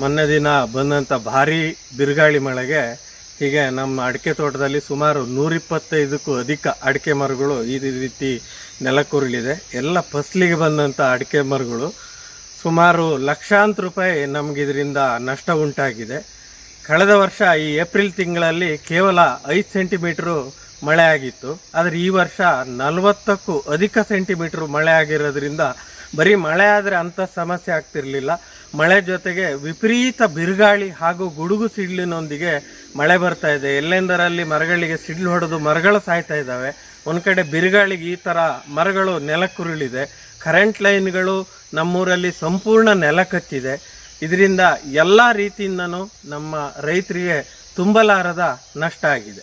ಮೊನ್ನೆ ದಿನ ಬಂದಂಥ ಭಾರೀ ಬಿರುಗಾಳಿ ಮಳೆಗೆ ಹೀಗೆ ನಮ್ಮ ಅಡಿಕೆ ತೋಟದಲ್ಲಿ ಸುಮಾರು ನೂರಿಪ್ಪತ್ತೈದಕ್ಕೂ ಅಧಿಕ ಅಡಿಕೆ ಮರಗಳು ಈ ರೀತಿ ನೆಲಕ್ಕುರುಳಿದೆ. ಎಲ್ಲ ಫಸಲಿಗೆ ಬಂದಂಥ ಅಡಿಕೆ ಮರಗಳು ಸುಮಾರು ಲಕ್ಷಾಂತರ ರೂಪಾಯಿ ನಮ್ಗೆ ಇದರಿಂದ ನಷ್ಟ ಉಂಟಾಗಿದೆ. ಕಳೆದ ವರ್ಷ ಈ ಏಪ್ರಿಲ್ ತಿಂಗಳಲ್ಲಿ ಕೇವಲ ಐದು ಸೆಂಟಿಮೀಟ್ರು ಮಳೆ ಆಗಿತ್ತು. ಆದರೆ ಈ ವರ್ಷ ನಲವತ್ತಕ್ಕೂ ಅಧಿಕ ಸೆಂಟಿಮೀಟ್ರು ಮಳೆ ಆಗಿರೋದ್ರಿಂದ ಬರೀ ಮಳೆ ಆದರೆ ಅಂಥ ಸಮಸ್ಯೆ ಆಗ್ತಿರ್ಲಿಲ್ಲ. ಮಳೆ ಜೊತೆಗೆ ವಿಪರೀತ ಬಿರುಗಾಳಿ ಹಾಗೂ ಗುಡುಗು ಸಿಡ್ಲಿನೊಂದಿಗೆ ಮಳೆ ಬರ್ತಾ ಇದೆ. ಎಲ್ಲೆಂದರಲ್ಲಿ ಮರಗಳಿಗೆ ಸಿಡ್ಲು ಹೊಡೆದು ಮರಗಳು ಸಾಯ್ತಾ ಇದ್ದಾವೆ. ಒಂದು ಕಡೆ ಬಿರುಗಾಳಿಗೆ ಈ ಥರ ಮರಗಳು ನೆಲಕ್ಕುರುಳಿದೆ. ಕರೆಂಟ್ ಲೈನ್ಗಳು ನಮ್ಮೂರಲ್ಲಿ ಸಂಪೂರ್ಣ ನೆಲ ಕಚ್ಚಿದೆ. ಇದರಿಂದ ಎಲ್ಲ ರೀತಿಯಿಂದನೂ ನಮ್ಮ ರೈತರಿಗೆ ತುಂಬಲಾರದ ನಷ್ಟ ಆಗಿದೆ.